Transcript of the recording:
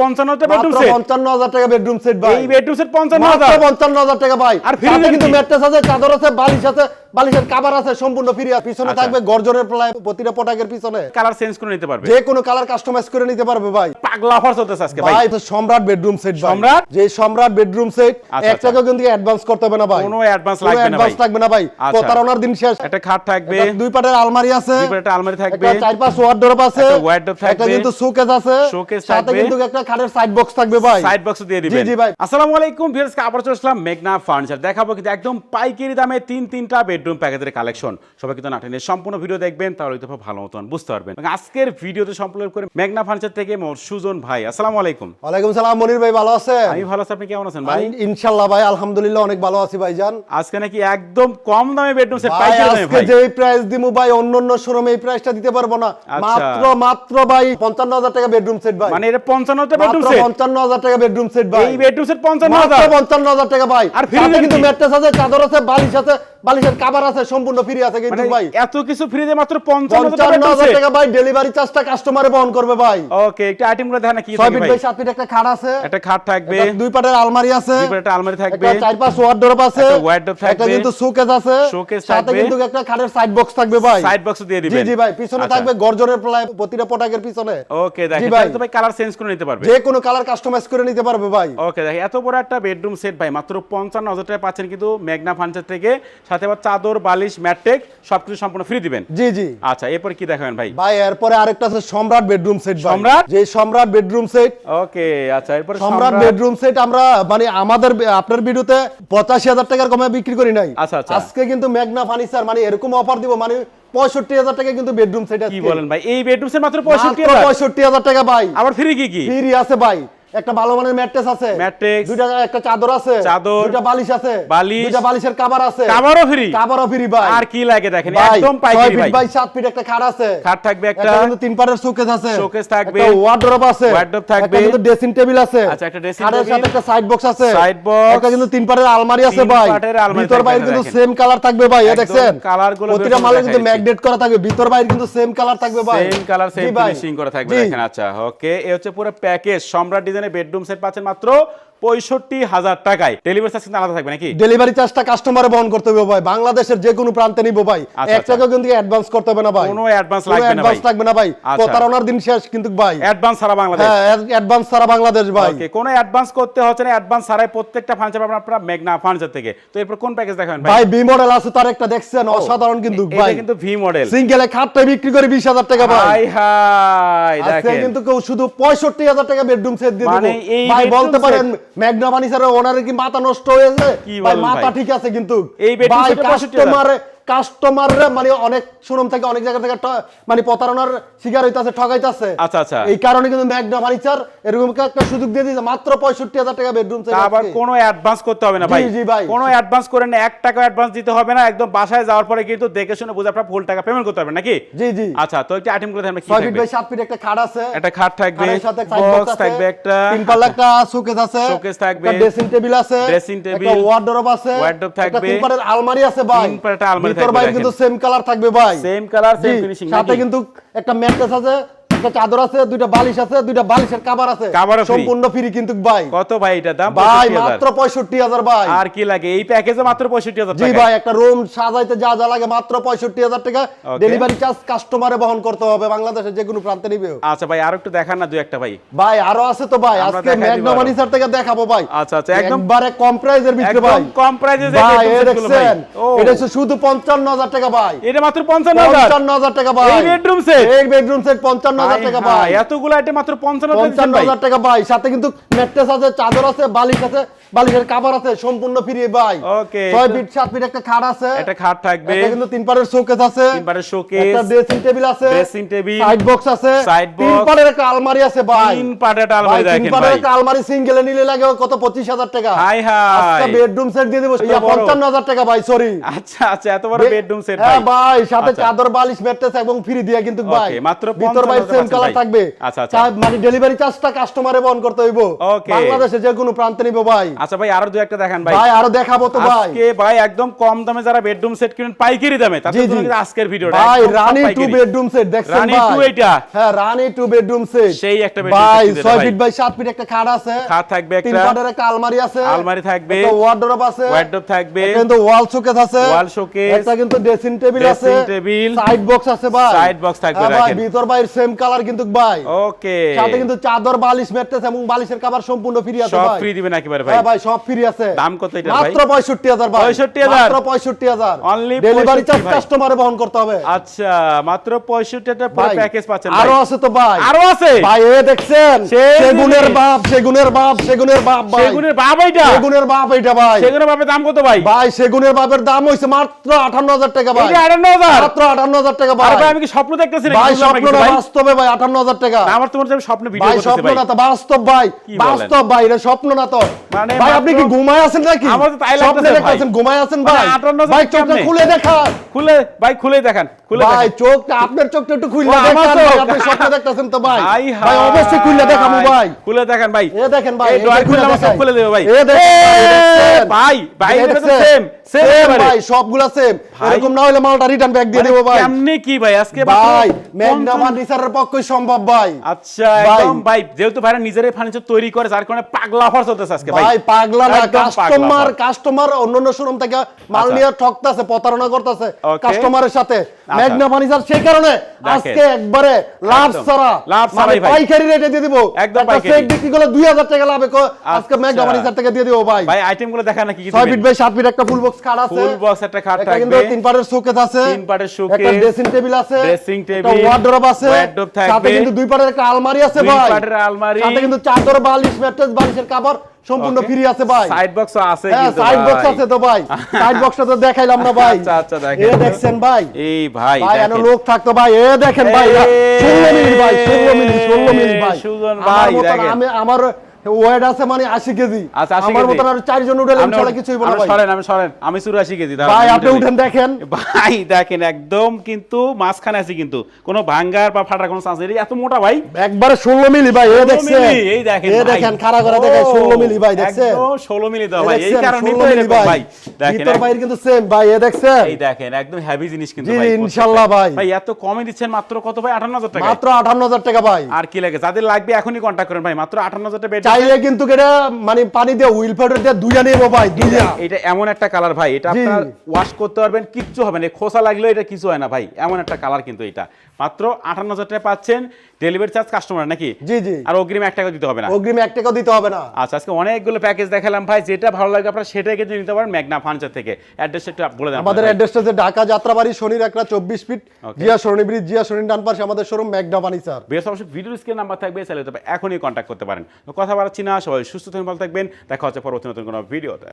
পঞ্চান্নটা bedroom set পঞ্চান্ন হাজার টাকা বেডরুম সেট ভাই। এই বেডরুম সেট পঞ্চান্ন মাত্র হাজার পঞ্চান্ন হাজার টাকা ভাই। আর free কিন্তু ম্যাট্রেস আছে চাদর আছে বালিশ আছে বালিশের কাভার আছে সম্পূর্ণ ফ্রি আর পিছনে আচ্ছা। থাকবে গর্জনের প্লাই প্রতিটা পটাকের পিছনে। কালার চেঞ্জ করে নিতে পারবে। যে কোনো কালার কাস্টমাইজ করে নিতে পারবে ভাই। পাগলা অফার চলতেছে আজকে ভাই। ভাই সম্রাট বেডরুম সেট ভাই। সম্রাট? যে সম্রাট বেডরুম সেট আচ্ছা, এক টাকা কিন্তু অ্যাডভান্স করতে হবে না ভাই। কোনো advance লাগবে না advance ভাই। লাগবে না ভাই। আচ্ছা। প্রতারণার দিন শেষ। একটা খাট থাকবে। দুই পাটের আলমারি আছে। দুই আলমারি থাকবে। একটা চার পাঁচ ওয়ার্ডরোব আছে। একটা wardrobe থাকবে। একটা কিন্তু শোকেস আছে। থাকবে। কিন্তু একটা খাটের সাইড বক্স থাকবে ভাই। সাইড বক্স দিয়ে দিবেন। জি, জি ভাই। আসসালামু আলাইকুম ভিউয়ার্স আবার চলে আসলাম মেঘনা ফার্নিচার দেখাবো কিন্তু একদম পাইকারি দামে তিন তিনটা বেডরুম প্যাকেজের কালেকশন সবাই কিন্তু নাটেনের সম্পূর্ণ ভিডিও দেখবেন তাহলে তো ভালো মতন বুঝতে পারবেন। আজকের ভিডিওতে সম্পূর্ণ করে মেঘনা ফার্নিচার থেকে মোর সুজন ভাই আসসালামু আলাইকুম ওয়ালাইকুম সালাম মনির ভাই ভালো আছেন? আমি ভালো আছি আপনি কেমন আছেন ভাই? ইনশাআল্লাহ ভাই আলহামদুলিল্লাহ অনেক ভালো আছি ভাইজান আজকে নাকি একদম কম দামে বেডরুম সেট পাইকারি দামে আজকে ভাই। যে প্রাইস দিমু ভাই অন্য অন্য শোরুমে এই প্রাইসটা দিতে পারব না। আচ্ছা। মাত্র মাত্র ভাই পঞ্চান্ন হাজার টাকা বেডরুম সেট ভাই। মানে এটা পঞ্চান্নটা বেডরুম সেট পঞ্চান্ন হাজার টাকা বেডরুম সেট ভাই। এই বেডরুম সেট পঞ্চান্ন মাত্র হাজার পঞ্চান্ন হাজার টাকা ভাই। আর দেন কিন্তু ম্যাট্রেস আছে চাদর আছে বালিশ আছে বালিশের কাভার আছে সম্পূর্ণ ফ্রি আছে কিন্তু মানে ভাই। এত কিছু ফ্রি দিয়ে মাত্র পঞ্চান্ন পঞ্চান্ন হাজার টাকা ভাই ডেলিভারি চার্জটা কাস্টমারে বহন করবে ভাই। ওকে একটা আইটেমগুলো দেখেন কি ছয় থাকে ফিট ভাই। বাই সাত ফিট একটা খাট আছে। একটা খাট থাকবে। দুই পাটের আলমারি আছে। দুই পাটে একটা আলমারি থাকবে। একটা চার পাঁচ ওয়ার্ডরোব আছে। একটা থাকবে। একটা কিন্তু শোকেস আছে। Showcase সাথে কিন্তু একটা খাটের সাইড বক্স থাকবে ভাই। সাইড বক্স দিয়ে দিবেন। জি ভাই। পিছনে আচ্ছা। থাকবে গর্জনের প্রতিটা পটাকের পিছনে। ওকে দেখেন। ভাই। তো ভাই কালার চেঞ্জ করে নিতে পারবে। যে কোনো কালার কাস্টমাইজ করে নিতে পারবে ভাই। ওকে দেখেন এত বড় একটা বেডরুম সেট ভাই মাত্র পঞ্চান্ন হাজার টাকা পাচ্ছেন কিন্তু মেঘনা ফার্নিচার থেকে সাথে আবার চাদর বালিশ ম্যাট্রেক সবকিছু সম্পূর্ণ ফ্রি দিবেন। জি জি। আচ্ছা এরপর কি দেখাবেন ভাই? ভাই এরপরে আরেকটা আছে সম্রাট বেডরুম সেট সম্রাট? যে সম্রাট বেডরুম সেট ওকে আচ্ছা এরপর সম্রাট বেডরুম সেট আমরা মানে আমাদের আপনার ভিডিওতে পঁচাশি হাজার টাকার কমে বিক্রি করি নাই। আচ্ছা, আচ্ছা। আজকে কিন্তু মেঘনা ফার্নিচার মানে এরকম অফার দিব মানে পঁয়ষট্টি হাজার টাকা কিন্তু বেডরুম সেট কি বলেন ভাই? এই বেডরুম সেট মাত্র পঁয়ষট্টি পঁয়ষট্টি হাজার টাকা ভাই। আবার ফ্রি কি কি? ফ্রি আছে ভাই। একটা ভালো মানের ম্যাট্রেস আছে। Mattress, দুইটা একটা চাদর আছে। চাদর, দুইটা বালিশ আছে। বালিশ, দুইটা বালিশের কভার আছে। কাভারও ফ্রি কভারও ফ্রি ভাই। আর কি লাগে দেখেন? ভাই, একদম পাইকারি ফিট ভাই। বাই সাত ফিট একটা খাট আছে। খাট থাকবে একটা। একটা কিন্তু তিন পাটের শোকেস আছে। Showcase থাকবে। একটা ওয়ার্ডরোব আছে। Wardrobe থাকবে। একটা কিন্তু ড্রেসিং টেবিল আছে। আচ্ছা, একটা খাটের table, সাথে একটা সাইড বক্স আছে। Side box, একটা কিন্তু তিন পাটের আলমারি আছে তিন ভাই। পাটের আলমারি ভিতর বাইরে কিন্তু সেম কালার থাকবে ভাই। এ একদম দেখছেন? colour গুলো প্রতিটা মালে কিন্তু ম্যাগনেট করা থাকবে। ভিতর বাইরে কিন্তু সেম কালার থাকবে ভাই। সেম কালার সেম ভাই। ফিনিশিং করা থাকবে দেখেন। আচ্ছা ওকে এই হচ্ছে পুরো প্যাকেজ সম্রাট ডিজাইনের বেডরুম সেট পাচ্ছেন মাত্র পঁয়ষট্টি হাজার টাকায়। ডেলিভারি চার্জ কিন্তু আলাদা থাকবে নাকি? ডেলিভারি চার্জটা কাস্টমারে বহন করতে হবে ভাই। বাংলাদেশের যে কোনো প্রান্তে নিব ভাই। আচ্ছা, এক টাকা কিন্তু অ্যাডভান্স করতে হবে না ভাই। কোনো অ্যাডভান্স লাগবে না ভাই। অ্যাডভান্স লাগবে না ভাই। আচ্ছা। প্রতারণার দিন শেষ কিন্তু ভাই। অ্যাডভান্স সারা বাংলাদেশ? হ্যাঁ অ্যাডভান্স সারা বাংলাদেশ ভাই। ওকে কোনো অ্যাডভান্স করতে হচ্ছে না। অ্যাডভান্স ছাড়াই প্রত্যেকটা ফার্নিচার পাবেন আপনারা মেঘনা ফার্নিচার থেকে। তো এরপর কোন প্যাকেজ দেখাবেন ভাই? ভাই বি মডেল আছে তার একটা দেখছেন? অসাধারণ কিন্তু ভাই। এটা কিন্তু ভি মডেল সিঙ্গেলে খাটটা বিক্রি করে বিশ হাজার টাকা ভাই। হাই হাই দেখেন। কিন্তু কেউ শুধু পঁয়ষট্টি হাজার টাকা বেডরুম সেট দিয়ে মানে দেবো। এই ভাই বলতে পারেন ম্যাগনা ফার্নিচারের ওনারের কি মাথা নষ্ট হয়েছে। ভাই মাথা ঠিক আছে কিন্তু। এই ভাই set এ 65,000 কাস্টমার কাস্টমার মানে অনেক শোরুম থেকে অনেক জায়গা থেকে মানে প্রতারণার শিকার হইতাছে ঠকাইতাছে। আচ্ছা, আচ্ছা। এই কারণে কিন্তু ম্যাগনা ফার্নিচার এরকম একটা সুযোগ দিয়ে দিয়েছে মাত্র পঁয়ষট্টি হাজার টাকা বেডরুম তা আবার কোনো অ্যাডভান্স করতে হবে না ভাই। জি, ভাই। কোনো অ্যাডভান্স করেন না এক টাকা অ্যাডভান্স দিতে হবে না একদম বাসায় যাওয়ার পরে কিন্তু দেখে শুনে বুঝে আপনারা ফুল টাকা পেমেন্ট করতে পারবেন নাকি? জি জি। আচ্ছা তো একটা আইটেমগুলো দেখেন কি ছয় ফিট থাকবে? বাই সাত ফিট একটা খাট আছে। একটা খাট থাকবে সাথে বক্স থাকবে একটা। তিন পাল্লা একটা শোকেস আছে Showcase থাকবে, ড্রেসিং টেবিল আছে dressing table, একটা ওয়ার্ডরোব আছে একটা থাকবে, তিন পাটের আলমারি আছে ভাই। তিন পাটের আলমারি ভিতর বাইরে কিন্তু সেম কালার থাকবে ভাই। সেম কালার সেম ফিনিশিং সাথে কিন্তু একটা ম্যাট্রেস আছে একটা চাদর আছে দুইটা বালিশ আছে দুইটা বালিশের কভার আছে। সম্পূর্ণ ফ্রি কিন্তু ভাই। কত ভাই এটার দাম? ভাই মাত্র পঁয়ষট্টি হাজার ভাই। আর কি লাগে? এই প্যাকেজে মাত্র পঁয়ষট্টি হাজার জি ভাই একটা রুম সাজাইতে যা যা লাগে মাত্র পঁয়ষট্টি হাজার টাকা। ডেলিভারি চার্জ কাস্টমারে বহন করতে হবে বাংলাদেশের যে কোনো প্রান্তে নিবে। আচ্ছা ভাই আর একটু দেখান না দুই একটা ভাই। ভাই আরও আছে তো ভাই আজকে দেখাই দিব ম্যাগনা আরও। থেকে দেখাবো ভাই। আচ্ছা, আচ্ছা, একদম- একবারে কম প্রাইজের ভিতরে একদম কম প্রাইজে ভাই ভাই। দেখছেন এটা শুধু পঞ্চান্ন হাজার টাকা ভাই। এটা মাত্র পঞ্চান্ন হাজার। পঞ্চান্ন হাজার টাকা ভাই। এই bedroom set? এই বেডরুম সেট পঞ্চান্ন হাজার টাকা ভাই এতগুলো আইটেম মাত্র পঞ্চান্ন হাজার ভাই। টাকা ভাই সাথে কিন্তু ম্যাট্রেস আছে চাদর আছে বালিশ আছে বালিশের কাভার আছে সম্পূর্ণ ফ্রি ভাই Okay, ছয় ফিট সাত ফিট একটা খাট আছে। একটা খাট থাকবে। একটা কিন্তু তিন পারের শোকেস আছে। তিন পারের showcase, একটা ড্রেসিং টেবিল আছে। Dressing table, সাইড বক্স আছে। side তিন পারের একটা আলমারি আছে ভাই। তিন পাটের একটা ভাই তিন পারের একটা আলমারি সিঙ্গেলে নিলে লাগে কত? পঁচিশ হাজার টাকা। হাই হাই। আজকে বেডরুম সেট দিয়ে দেবো। এত বড়? পঞ্চান্ন হাজার টাকা ভাই সরি আচ্ছা আচ্ছা এত বড় বেডরুম সেট হ্যাঁ ভাই। ভাই সাথে আচ্ছা। চাদর বালিশ ম্যাট্রেস এবং ফ্রি দিয়ে কিন্তু ভাই। মাত্র ভিতর ভাই 55,000 সেম কালার থাকবে। আচ্ছা মানে ডেলিভারি চার্জটা কাস্টমারে বহন করতে হইব। Okay. বাংলাদেশে যে কোনো প্রান্তে নিব ভাই। আচ্ছা ভাই আরও দু একটা দেখান ভাই। ভাই আরও দেখাবো তো ভাই। আজকে ভাই একদম কম দামে যারা বেডরুম সেট কিনেন পাইকারি দামে। তাদের জন্য আজকের ভিডিওটা ভাই রানী টু বেডরুম সেট দেখছেন রানী টু এইটা। হ্যাঁ রানী টু বেডরুম সেট সেই একটা bedroom ভাই 6 ফিট বাই 7 ফিট একটা খাট আছে। খাট থাকবে একটা। তিন পাটের একটা আলমারি আছে। আলমারি থাকবে। একটা ওয়ার্ডরোব আছে। ওয়ার্ডরোব থাকবে। কিন্তু ওয়াল শোকেস আছে। Wall showcase, একটা কিন্তু ড্রেসিং টেবিল আছে। dressing table, সাইড বক্স আছে ভাই। Side বক্স থাকবে, হ্যাঁ ভাই ভিতর বাইর সেম কালার কিন্তু ভাই। ওকে। সাথে কিন্তু চাদর বালিশ ম্যাট্রেস এবং বালিশের কভার সম্পূর্ণ ফ্রি আছে ভাই। সব ফ্রি দিবেন একেবারে ভাই। হ্যাঁ ভাই সব ফ্রি আছে। দাম কত এটার ভাই? মাত্র 65000 ভাই। 65,000 মাত্র 65000 Only ডেলিভারি চার্জ কাস্টমারে বহন করতে হবে। আচ্ছা মাত্র 65 টা পুরো প্যাকেজ পাচ্ছেন আরও আছে তো ভাই। আরও আছে? ভাই এ দেখছেন সেগুনের বাপ সেগুনের বাপ সেগুনের বাপ ভাই। সেগুনের বাপ এইটা? সেগুনের বাপ এটা ভাই। সেগুনের বাপের দাম কত ভাই? ভাই সেগুনের বাপের দাম হইছে মাত্র 58000 টাকা ভাই। এইটা 58000 মাত্র 58000 টাকা ভাই আরে ভাই। আমি কি স্বপ্ন দেখতেছি নাকি? ভাই স্বপ্ন ভাই। বাস্তবে ভাই 58000 টাকা। আমার তো মনে হচ্ছে স্বপ্ন ভিডিও ভাই স্বপ্ন না তো বাস্তব ভাই বাস্তব ভাই এটা স্বপ্ন না তো মানে ভাই আপনি কি ঘুমায় আছেন নাকি? আমার তো তাই লাগতেছে ভাই। দেখতেছেন ঘুমায় আছেন মানে ভাই। 58,000 ভাই চোখটা খুলে দেখান। খুলে ভাই খুলে দেখান খুলে ভাই চোখটা আপনার চোখটা একটু খুলে দেখান ভাই, আপনি স্বপ্ন দেখতেছেন তো ভাই। ভাই অবশ্যই খুলে দেখাবো ভাই। খুলে দেখান ভাই। এ দেখেন ভাই এই ড্রয়ার খুলে আমার সব খুলে দেবে ভাই। এ দেখেন ভাই, ভাই এটা তো সেম সেম ভাই সবগুলা সেম এরকম না হলে মালটা রিটার্ন ব্যাক দিয়ে দেবো ভাই। কেমনে কি ভাই? আজকে ভাই মাত্র মেঘনা পক্ষই সম্ভব ভাই। আচ্ছা একদম ভাই যেহেতু ভাইরা নিজেরাই ফার্নিচার তৈরি করে যার কারণে পাগলা অফার চলতেছে আজকে ভাই। ভাই পাগলা না কাস্টমার কাস্টমার অন্যান্য শোরুম থেকে মাল আচ্ছা। নিয়ে ঠকতাছে প্রতারণা করতেছে কাস্টমারের সাথে। আচ্ছা। মেঘনা ফার্নিচার সেই কারণে আজকে একবারে লাভ। ছাড়া লাভ মানে ছাড়াই ভাই। পাইকারি রেটে দিয়ে দিব। একদম পাইকারি। সেট বিক্রি করলে 2000 টাকা লাভে কো- আজকে আচ্ছা। মেঘনা ফার্নিচার থেকে দিয়ে দিব ভাই। ভাই আইটেমগুলো দেখা নাকি কি 6 ফিট বাই 7 ফিট একটা ফুল বক্স খাট আছে। ফুল বক্স একটা খাট একটা কিন্তু থাকবে। তিন পাটের শোকেস আছে। তিন পাটের একটা ড্রেসিং টেবিল আছে। ড্রেসিং একটা টেবিল ওয়ার্ডরোব আছে। ওয়ার্ডরোব থাকবে। সাথে কিন্তু দুই পাটের একটা আলমারি আছে দুই পাটের আলমারি। সাথে কিন্তু চাদর বালিশ ম্যাট্রেস বালিশের কভার সম্পূর্ণ ফ্রি আছে ভাই। সাইড বক্স আছে হ্যাঁ সাইড বক্স আছে তো ভাই। সাইড বক্সটা তো দেখাইলাম না ভাই। আচ্ছা, আচ্ছা, দেখেন। এ দেখছেন ভাই। এই ভাই ভাই এনে লোক থাকতো ভাই। এ দেখেন ভাই 16 মিনিট ভাই 16 মিনিট 16 মিনিট ভাই। সুজন ভাই, দেখেন। আমি আমার ওয়েট আছে মানে 80 কেজি। আচ্ছা, 80 আমার। মতন আর চারজন উঠে ইনশাআল্লাহ কিছুই বলা ভাই। সরেন আমি সরেন। আমি কেজি ভাই আপনি উঠেন দেখেন। ভাই দেখেন একদম কিন্তু মাঝখানে আছে কিন্তু। কোনো ভাঙ্গার বা ফাটার কোনো চান্স নেই। এত মোটা ভাই। একবারে 16 মিলি ভাই এ দেখছেন। এই দেখেন এ ভাই। দেখেন খাড়া করে দেখেন 16 মিলি ভাই দেখছেন? একদম 16 মিলি দাও ভাই। এই কারণে তো ভাই। দেখেন ভিতর বাইরে কিন্তু সেম ভাই এ দেখছেন? এই দেখেন একদম হেভি জিনিস কিন্তু ভাই। ইনশাআল্লাহ ভাই। ভাই এত কমে দিচ্ছেন মাত্র কত ভাই? 58000 টাকা মাত্র 58000 টাকা ভাই। আর কি লাগে? যাদের লাগবে এখনই কন্টাক্ট করেন ভাই। মাত্র 58000 টাকা চাইলে কিন্তু এটা মানে পানি দিয়ে উইল পাউডার দিয়ে দুইয়া নেব ভাই দুইয়া এটা এমন একটা কালার ভাই এটা। আপনার ওয়াশ করতে পারবেন কিচ্ছু হবে না খোসা লাগলেও এটা কিছু হয় না ভাই এমন একটা কালার কিন্তু এটা মাত্র আটান্ন হাজার টাকা পাচ্ছেন ডেলিভারি চার্জ কাস্টমার নাকি? জি জি। আর অগ্রিম এক টাকা দিতে হবে না? অগ্রিম এক টাকাও দিতে হবে না। আচ্ছা আজকে অনেকগুলো প্যাকেজ দেখালাম ভাই যেটা ভালো লাগে আপনারা সেটাই কিন্তু নিতে পারেন ম্যাগনা ফার্নিচার থেকে। অ্যাড্রেস একটু বলে দেন আমাদের। অ্যাড্রেসটা যে ঢাকা যাত্রাবাড়ি শনির একটা চব্বিশ ফিট জিয়া সরণি ব্রিজ জিয়া সরণি ডান পাশে আমাদের শোরুম ম্যাকডা ফার্নিচার বেশ অবশ্যই ভিডিও স্ক্রিন নাম্বার থাকবে চাইলে তবে এখনই কন্ট্যাক্ট করতে পারেন। কথা বাড়াচ্ছি না সবাই সুস্থ থাকবেন ভালো থাকবেন। দেখা হচ্ছে পরবর্তী নতুন কোনো ভিডিওতে